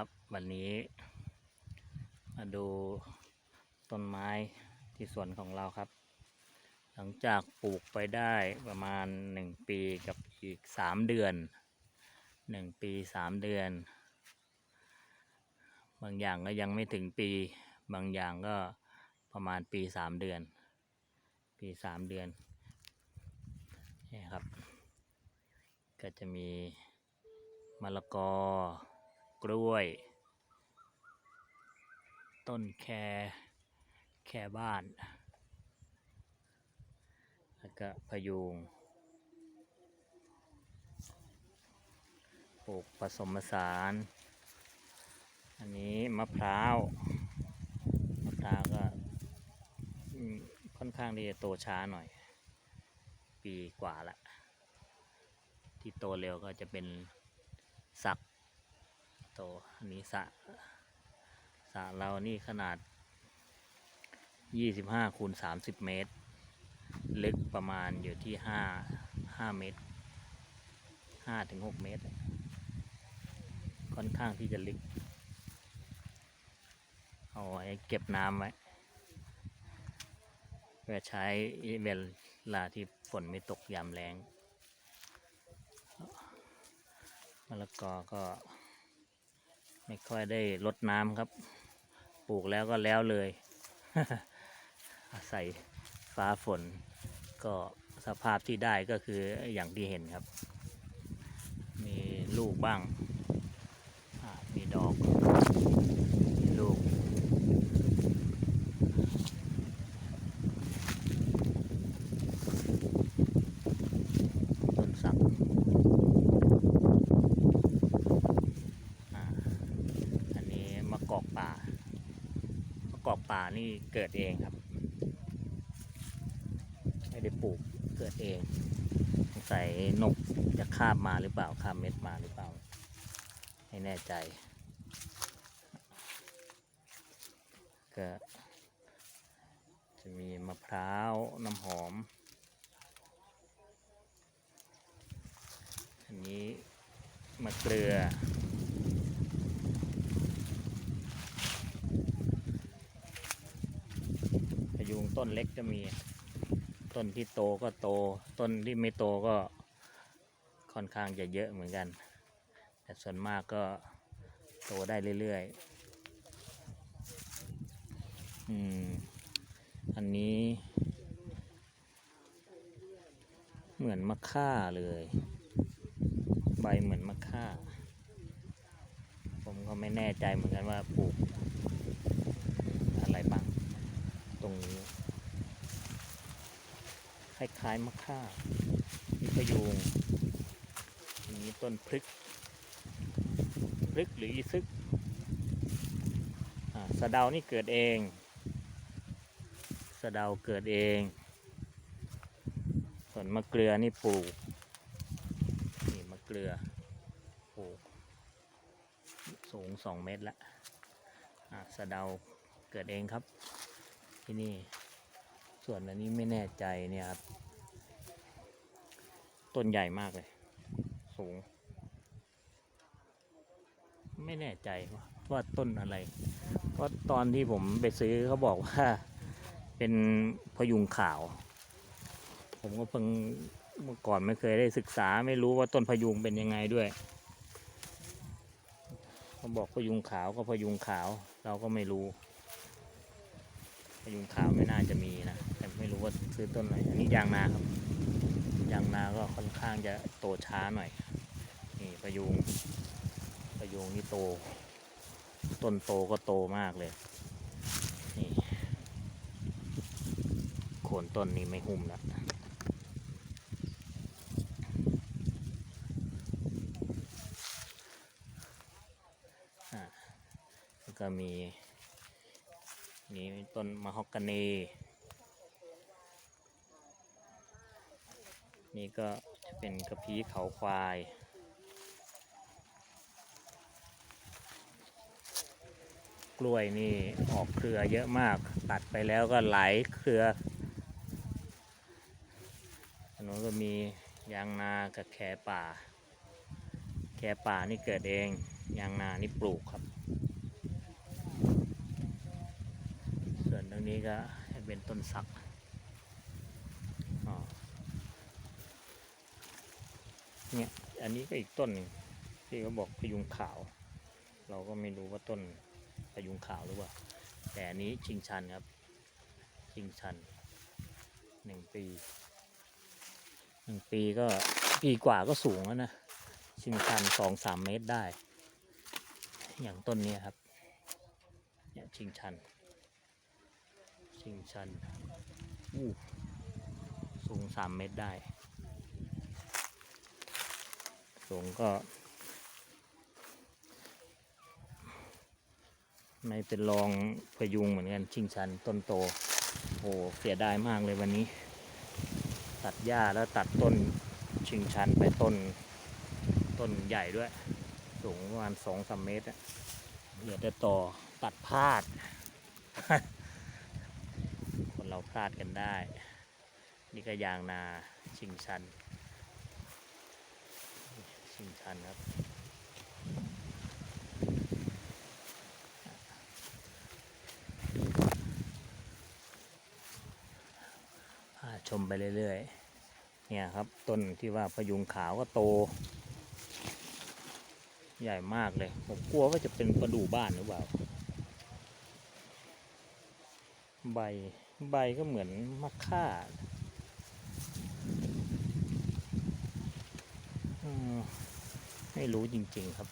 ครับวันนี้ มาดูต้นไม้ที่สวนของเราครับ หลังจากปลูกไปได้ประมาณหนึ่งปีกับอีกสามเดือนหนึ่งปีสามเดือน บางอย่างก็ยังไม่ถึงปี บางอย่างก็ประมาณปีสามเดือน ปีสามเดือนนี่ครับ ก็จะมีมะละกอ กล้วย ต้นแคแคบ้าน แล้วก็พะยูงปลูกผสมผสาน อันนี้มะพร้าว มะพร้าวก็ค่อนข้างที่จะโตช้าหน่อย ปีกว่าละ ที่โตเร็วก็จะเป็นสัก โตอันนี้สระสระเรานี่ขนาด 25คูณ30 เมตร ลึกประมาณอยู่ที่ 5 5 เมตร5ถึง6เมตร ค่อนข้างที่จะลึก เอาไว้เก็บน้ำไว้เพื่อใช้เวลาที่ฝนไม่ตกยามแรงมะละกอก็ ไม่ค่อยได้ลดน้ำครับ ปลูกแล้วก็แล้วเลย อาศัยฟ้าฝน ก็สภาพที่ได้ก็คืออย่างที่เห็นครับ มีลูกบ้าง มีดอก มีลูก ต้นสักอ่าอันนี้มะกอกป่ามะ กอกป่านี่เกิดเองครับ ไม่ได้ปลูกเกิดเองสงสัยนกจะคาบมาหรือเปล่าคาบเม็ดมาหรือเปล่า ไม่แน่ใจ ก็จะมีมะพร้าวน้ำหอม อันนี้มะเกลือ พยุง ต้นเล็กก็มี ต้นที่โตก็โต ต้นที่ไม่โตก็ค่อนข้างจะเยอะเหมือนกัน แต่ส่วนมากก็โตได้เรื่อยๆ อืม อันนี้ เหมือนมะค่าเลย ใบเหมือนมะค่า ผมก็ไม่แน่ใจเหมือนกันว่าปลูกอะไรบ้างตรงนี้ คล้ายๆมะค่า มีพะยูงอันนี้ต้นพริก พริกหรืออีซึกสะเดานี่เกิดเอง สะเดาเกิดเอง ส่วนมะเกลือนี่ปลูก นี่มะเกลือปลูก สูงสองเมตรละะสะเดาเกิดเองครับที่นี่ ส่วนอันนี้ไม่แน่ใจเนี่ยครับ ต้นใหญ่มากเลย สูง ไม่แน่ใจว่าต้นอะไรเพราะตอนที่ผมไปซื้อเขาบอกว่าเป็นพยุงขาว ผมก็เพิ่งเมื่อก่อนไม่เคยได้ศึกษาไม่รู้ว่าต้นพยุงเป็นยังไงด้วยเขาบอกพยุงขาวก็พยุงขาว เราก็ไม่รู้ พยุงขาวไม่น่าจะมี ว่าซื้อต้นไหนอันนี้ยางนาครับ ยางนาก็ค่อนข้างจะโตช้าหน่อย นี่พยุงพยุงนี่โต ต้นโตก็โตมากเลย นี่โคนต้นนี้ไม่หุ้มแล้วอ่าแล้วก็มีนี่ต้นมะฮอกกานี นี่ก็จะเป็นกระพี้เขาควาย กล้วยนี่ออกเครือเยอะมาก ตัดไปแล้วก็ไหลเครืออันนู้นก็มียางนากับแคป่า แคป่านี่เกิดเอง ยางนานี่ปลูกครับ ส่วนตรงนี้ก็เป็นต้นสักอ๋อ เนี่ย อันนี้ก็อีกต้นหนึ่งที่เขาบอกพยุงขาว เราก็ไม่รู้ว่าต้นพยุงขาวหรือเปล่า แต่อันนี้ชิงชันครับ ชิงชันหนึ่งปีหนึ่งปีก็ปีกว่าก็สูงแล้วนะ ชิงชันสองสามเมตรได้ อย่างต้นนี้ครับ เนี่ยชิงชัน ชิงชันอู้สูงสามเมตรได้ สูงก็ ไม่เป็นรองพยุงเหมือนกันชิงชันต้นโต โอ้เสียดายมากเลยวันนี้ ตัดหญ้าแล้วตัดต้นชิงชันไปต้น ต้นใหญ่ด้วย สูงประมาณสองสามเมตรอะเหลือแต่ต่อตัดพลาด คนเราพลาดกันได้ นี่ก็ยางนาชิงชัน ชิงชันครับ พาชมไปเรื่อยๆ เนี่ยครับ ต้นที่ว่าพยุงขาวก็โต ใหญ่มากเลย ผมกลัวว่าจะเป็นประดู่บ้านหรือเปล่า ใบ ใบก็เหมือนมะค่าอืม ไม่รู้จริง ๆครับ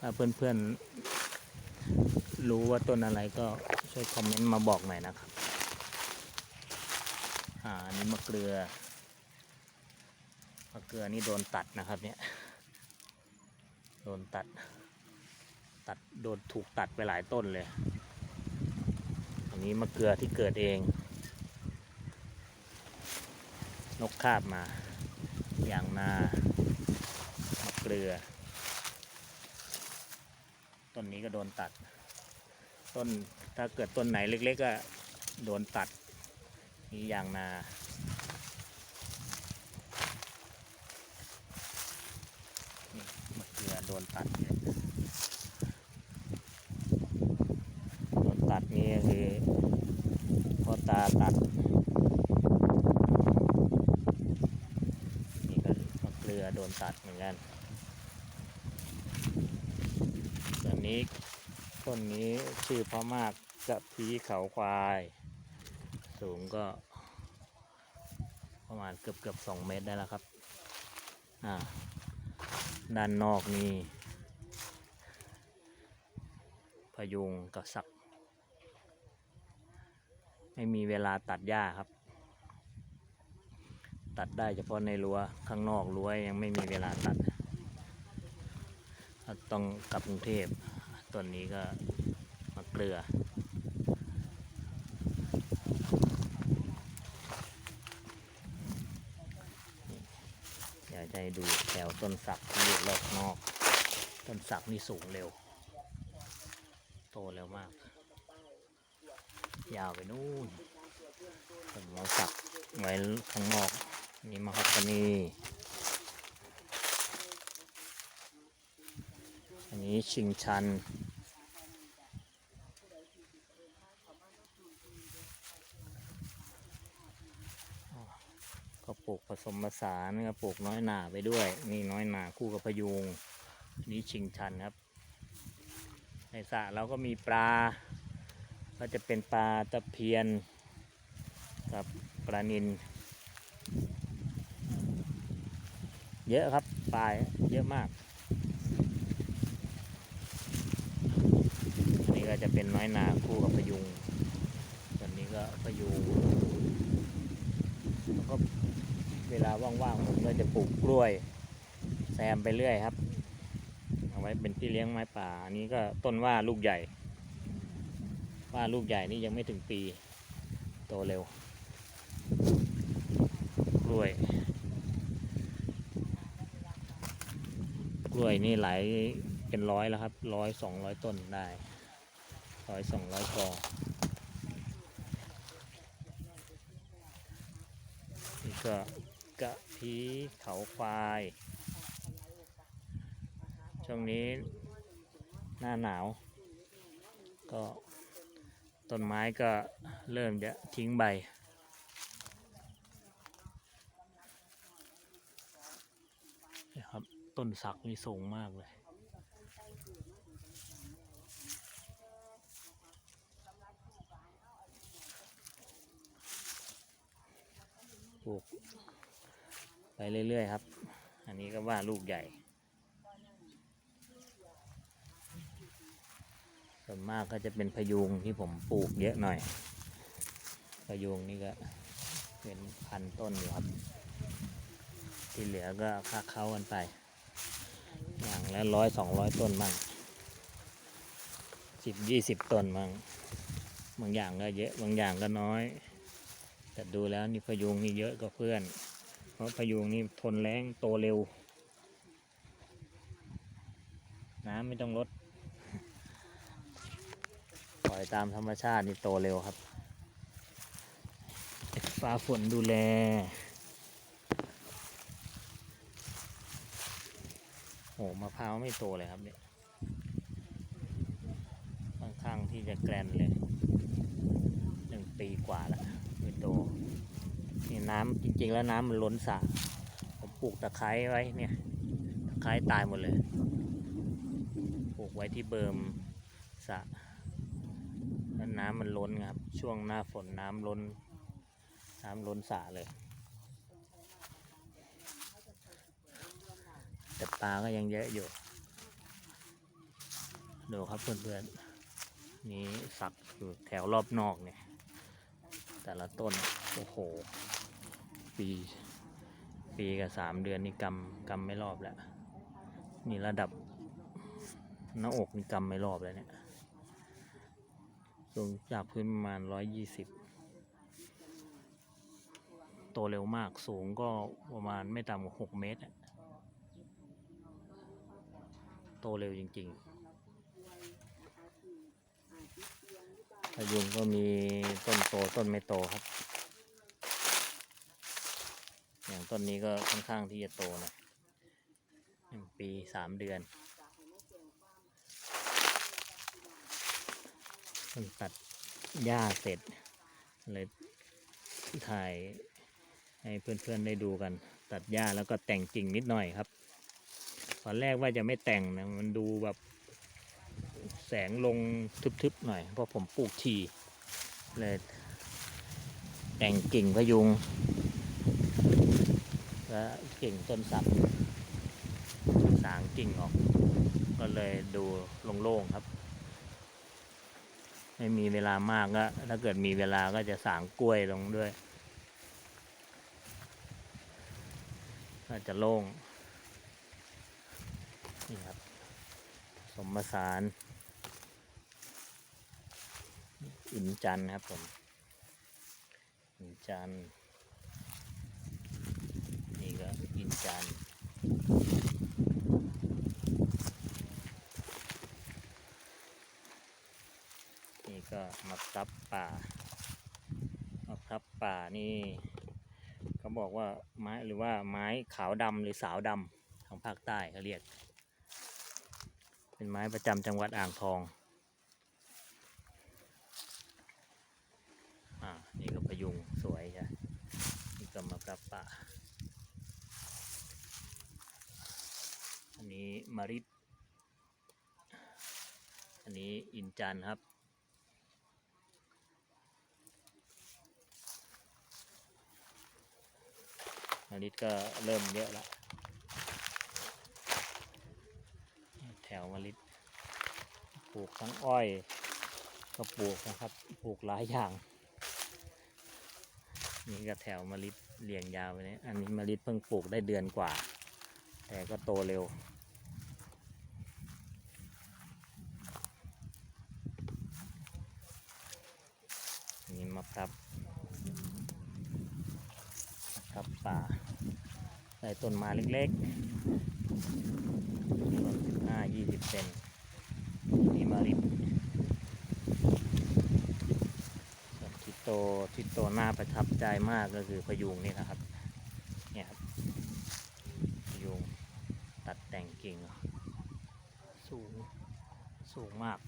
ถ้าเพื่อนๆรู้ว่าต้นอะไรก็ช่วยคอมเมนต์มาบอกหน่อยนะครับ อ่าอันนี้มะเกลือมะเกลือนี่โดนตัดนะครับเนี่ย โดนตัด ตัดโดนถูกตัดไปหลายต้นเลย อันนี้มะเกลือที่เกิดเอง นกคาบมา อย่างนา ลือ ต้นนี้ก็โดนตัด ต้นถ้าเกิดต้นไหนเล็ก ๆ ก็โดนตัดนี่ยางนานี่มะเกลือโดนตัดโดนตัดนี่ก็คือพ่อตาตัดนี่ก็มะเกลือโดนตัดเหมือนกันส่ว นี้ต้นนี้ชื่อพ่อมากกะพีเขาควาย สูงก็ ประมาณเกือบเกือบสองเมตรได้แล้วครับ อ่า ด้านนอกนี่พยุงกับสัก ไม่มีเวลาตัดหญ้าครับ ตัดได้เฉพาะในรั้วข้างนอกรั้วยังไม่มีเวลาตัด ต้องกลับกรุงเทพ ต้นนี้ก็มาเกลืออยากจะให้ดูแถวต้นสักที่อยู่รอบนอก ต้นสักนี่สูงเร็ว โตเร็วมาก ยาวไปนู่นต้นเราสักไว้ข้างนอก นี่มาครับกันนี่อันนี้ชิงชัน ก็ปลูกผส มผสานก็ปลูกน้อยหนาไปด้วย นี่น้อยหนาคู่กับพยุงนี่ชิงชันครับ ในสระเราก็มีปลา ก็จะเป็นปลาตะเพียน กับปลานินเยอะครับปลาเยอะมาก อันนี้ก็จะเป็นน้อยหนาคู่กับพยุงส่วนนี้ก็พยุงแล้วก็ เวลาว่างๆผมก็จะปลูกกล้วย แซมไปเรื่อยครับ เอาไว้เป็นที่เลี้ยงไม้ป่า อันนี้ก็ต้นว่าลูกใหญ่ ว่าลูกใหญ่นี่ยังไม่ถึงปี โตเร็ว กล้วย กล้วยนี่หลายเป็นร้อยแล้วครับร้อยสองร้อยต้นได้ร้อยสองร้อยกอนี่ก็ กะพีเขาควาย ช่วงนี้หน้าหนาว ก็ต้นไม้ก็เริ่มจะทิ้งใบ นะครับต้นสักนี่สูงมากเลยปลูก ไปเรื่อย ๆ ครับ อันนี้ก็ว่าลูกใหญ่ส่วนมากก็จะเป็นพยุงที่ผมปลูกเยอะหน่อย พยุงนี่ก็เป็นพันต้นอยู่ครับ ที่เหลือก็ค่าเข้ากันไป อย่างละร้อยสองร้อยต้นมั่งสิบยี่สิบต้นมั่งบางอย่างก็เยอะบางอย่างก็น้อย แต่ดูแล้วนี่พยุงนี่เยอะกว่าเพื่อน ราะพะยุงนี่ทนแรงโตเร็ว น้ำไม่ต้องลดปล่อยตามธรรมชาตินี่โตเร็วครับ ฟ้าฝนดูแลโอ้มะพร้าวไม่โตเลยครับเนี่ยค่อนข้างที่จะแกรนเลยหนึ่งปีกว่าแล้วไม่โต นี่น้ำจริง ๆ แล้วน้ำมันล้นสระผมปลูกตะไคร้ไว้เนี่ยตะไคร้ตายหมดเลย ปลูกไว้ที่เบิร์มสระแล้วน้ำมันล้นครับ ช่วงหน้าฝนน้ำล้น น้ำล้นสระเลย แต่ปลาก็ยังเยอะอยู่ดูครับเพื่อนๆ นี่สักอยู่แถวรอบนอกเนี่ย แต่ละต้น โอ้โห ปี ปีกับสามเดือนนี่กำกำไม่รอบแล้ว นี่ระดับหน้าอกนี่กำไม่รอบแล้วเนี่ยสูงจากพื้นประมาณร้อยยี่สิบโตเร็วมากสูงก็ประมาณไม่ต่ำกว่าหกเมตร โตเร็วจริงๆพยุงก็มีต้นโตต้นไม่โตครับ อย่างต้นนี้ก็ค่อนข้างที่จะโตนะหนึ่งปีสามเดือนเพิ่งตัดหญ้าเสร็จเลยถ่ายให้เพื่อนๆได้ดูกัน ตัดหญ้าแล้วก็แต่งกิ่งนิดหน่อยครับ ตอนแรกว่าจะไม่แต่งนะมันดูแบบแสงลงทึบๆหน่อย เพราะผมปลูกทีเลยแต่งกิ่งพะยุง และกิ่งต้นสักสางกิ่งออก ก็เลยดูโล่งๆครับ ไม่มีเวลามากก็ถ้าเกิดมีเวลาก็จะสางกล้วยลงด้วยก็จะโล่งนี่ครับ สมสารอินจันครับผมอินจันทร์ นี่ กินจันทร์นี่ก็มะพร้าวป่ามะพร้าวป่านี่เขาบอกว่าไม้หรือว่าไม้ขาวดำหรือสาวดำของภาคใต้เขาเรียก เป็นไม้ประจำจังหวัดอ่างทอง อ่า นี่ก็พยุงสวยใช่ นี่ก็มะพร้าวป่า อันนี้ มาริดอันนี้อินจันครับ มาริดก็เริ่มเยอะละแถวมาริดปลูกทั้งอ้อยก็ปลูกนะครับ ปลูกหลายอย่างนี่ก็แถวมะลิเรียงยาวไปเนี่ยอันนี้มะลิเพิ่งปลูกได้เดือนกว่า แต่ก็โตเร็ว นี่มะพร้าวมะพร้าวป่าได้ต้นมาเล็กๆต้นสิบห้ายี่สิบเซนนี่มะลิส่วนที่โตที่โตน่าประทับใจมากก็คือพยุงนี่นะครับ เนี่ยครับพยุงตัดแต่งกิ่งสูง สูงมาก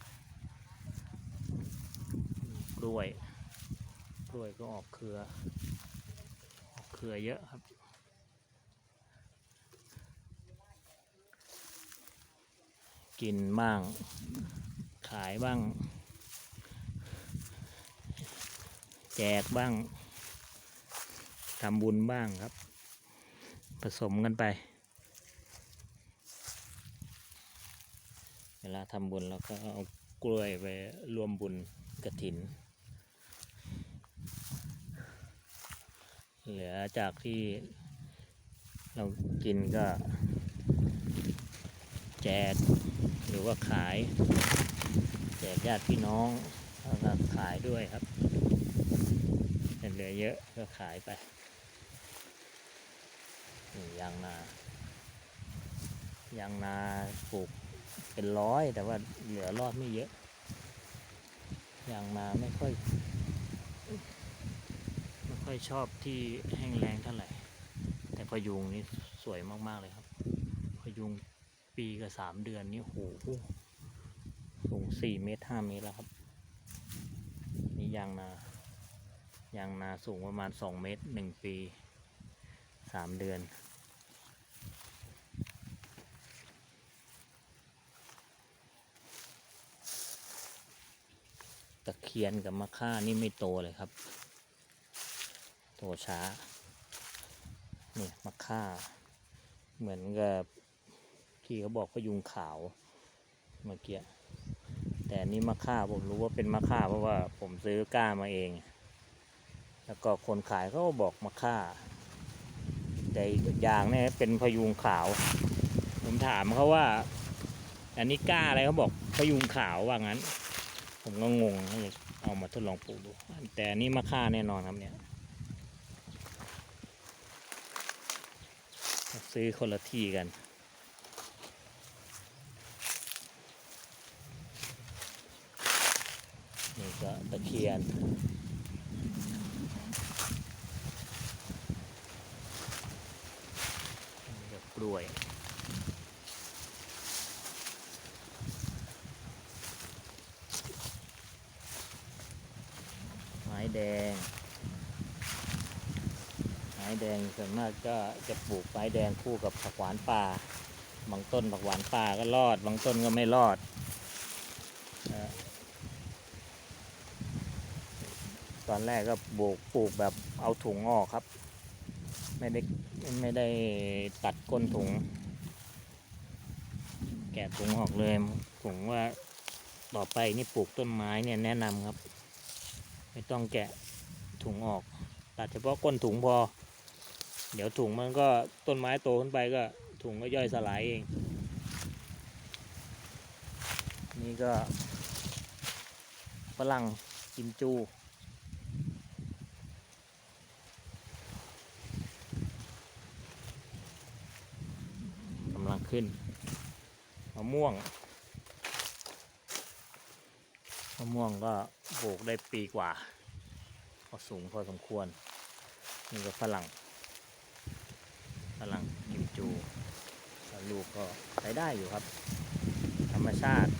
กล้วย ก็ออกเครือออกเครือเยอะครับ กินบ้าง ขายบ้าง แจกบ้างทำบุญบ้างครับ ผสมกันไป เวลาทำบุญเราก็เอากล้วยไปรวมบุญกระถิน เหลือจากที่เรากินก็ แจกหรือว่าขาย แจกญาติพี่น้องแล้วก็ขายด้วยครับเหลือเยอะก็ขายไปนี่ยางนายางนาปลูกเป็นร้อย แต่ว่าเหลือรอดไม่เยอะยางนาไม่ค่อย อยชอบที่แห้งแรงเท่าไหร่ แต่พยุงนี่สวยมากๆเลยครับ พยุงปีกับสามเดือนนี่โหสูงสี่เมตรห้าเมตรแล้วครับ นี่ยางนายางนาสูงประมาณสองเมตรหนึ่งปีสามเดือนตะเคียนกับมะค่านี่ไม่โตเลยครับ โตช้า เนี่ยมะค่า เหมือนกับที่เขาบอกพยุงขาวเมื่อกี้ แต่นี่มะค่าผมรู้ว่าเป็นมะค่าเพราะว่าผมซื้อก้ามาเอง แล้วก็คนขายเขาบอกมะค่า แต่อีกอย่างเนี่ยเป็นพยุงขาว ผมถามเขาว่า อันนี้ก้าอะไรเขาบอกพยุงขาวว่างั้น ผมก็งงเลยเอามาทดลองปลูกดู แต่อันนี้มะค่าแน่นอนครับเนี่ย ซื้อคนละที่กัน นี่ก็ตะเคียนนี่ก็กล้วยไม้แดง แดงส่วนมากก็จะปลูกไม้แดงคู่กับผักหวานป่า บางต้นผักหวานป่าก็รอด บางต้นก็ไม่รอด ตอนแรกก็ปลูกปลูกแบบเอาถุงออกครับ ไม่ได้ไม่ได้ตัดก้นถุง แกะถุงออกเลยถุงว่าต่อไปนี่ปลูกต้นไม้เนี่ยแนะนำครับ ไม่ต้องแกะถุงออก ตัดเฉพาะก้นถุงพอ เดี๋ยวถุงมันก็ต้นไม้โตขึ้นไปก็ถุงก็ย่อยสลายเอง นี่ก็ฝรั่งกิมจู กำลังขึ้นมะม่วงมะม่วงก็ปลูกได้ปีกว่า ก็สูงพอสมควร นี่ก็ฝรั่ง ฝรั่งกิมจู ปลูกก็ใช้ได้อยู่ครับ ธรรมชาติ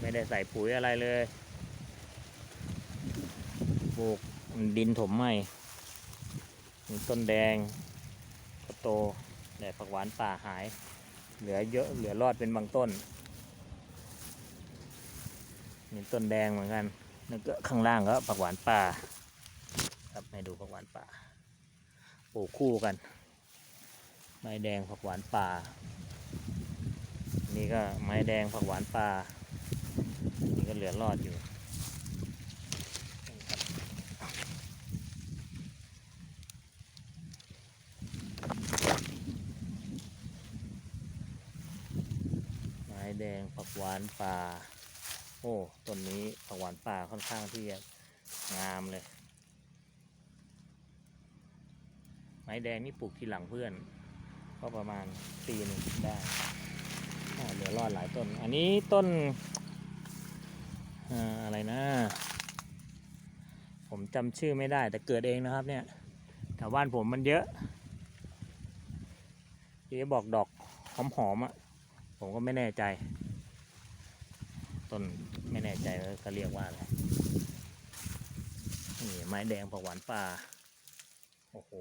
ไม่ได้ใส่ปุ๋ยอะไรเลยปลูกดินถมใหม่มีต้นแดงก็โตแต่ผักหวานป่าหาย เหลือเยอะเหลือรอดเป็นบางต้นนี่ต้นแดงเหมือนกันแล้วก็ข้างล่างก็ผักหวานป่า ครับให้ดูผักหวานป่าปลูกคู่กัน ไม้แดงผักหวานป่า นี่ก็ไม้แดงผักหวานป่า นี่ก็เหลือรอดอยู่ไม้แดงผักหวานป่า โอ้ต้นนี้ผักหวานป่าค่อนข้างที่จะงามเลย ไม้แดงนี่ปลูกทีหลังเพื่อน ก็ประมาณปีหนึ่งได้เหลือรอดหลายต้น อันนี้ต้นอะไรนะ ผมจำชื่อไม่ได้แต่เกิดเองนะครับเนี่ยแถวบ้านผมมันเยอะที่บอกดอกหอมๆอะ ผมก็ไม่แน่ใจ ต้นไม่แน่ใจว่าเขาเรียกว่าอะไรนี่ไม้แดงผักหวานป่า โอ้โห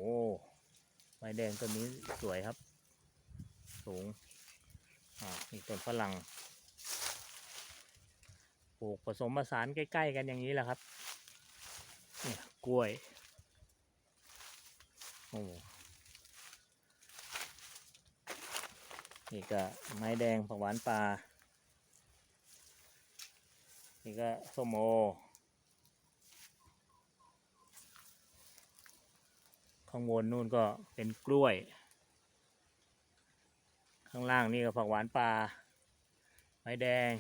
ไม้แดงต้นนี้สวยครับ สูงอ่านี่ต้นฝรั่งปลูกผสมผสานใกล้ ๆ กันอย่างนี้แหละครับเนี่ยกล้วยโอ้นี่ก็ไม้แดงผักหวานป่านี่ก็ส้มโอข้างบนนู่นก็เป็นกล้วย ข้างล่างนี่ก็ผักหวานป่าไม้แดง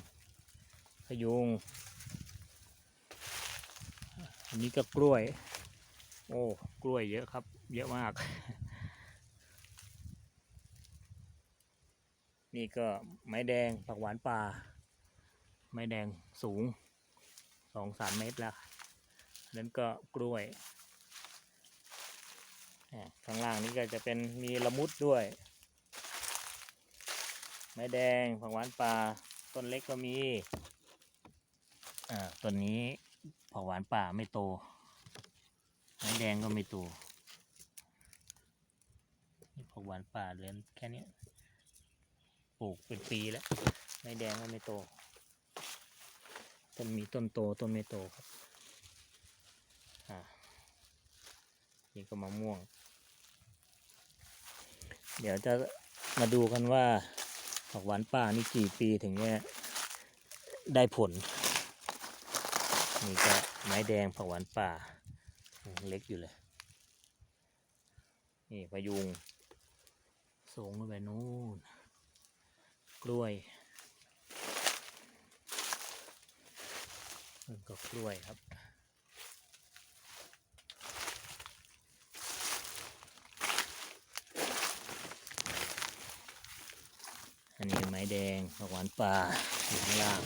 พยุงอันนี้ก็กล้วย โอ้กล้วยเยอะครับ เยอะมาก นี่ก็ไม้แดงผักหวานป่า ไม้แดงสูงสองสามเมตรแล้วนั้นก็กล้วยข้างล่างนี้ก็จะเป็นมีละมุดด้วย ไม้แดงผักหวานป่าต้นเล็กก็มีอ่าต้นนี้ผักหวานป่าไม่โต ไม้แดงก็ไม่โตนี่ผักหวานป่าเหลือแค่นี้ปลูกเป็นปีแล้ว ไม้แดงก็ไม่โต ต้นมีต้นโตต้นไม่โตครับอ่านี่ก็มะม่วง เดี๋ยวจะมาดูกันว่า ผักหวานป่านี่กี่ปีถึงจะได้ผล นี่ก็ไม้แดงผักหวานป่า เล็กอยู่เลย นี่พยุงสูงขึ้นไปนู่น กล้วยนั่นก็กล้วยครับ อันนี้ไม้ แดงผักหวานป่าอยู่ข้างล่าง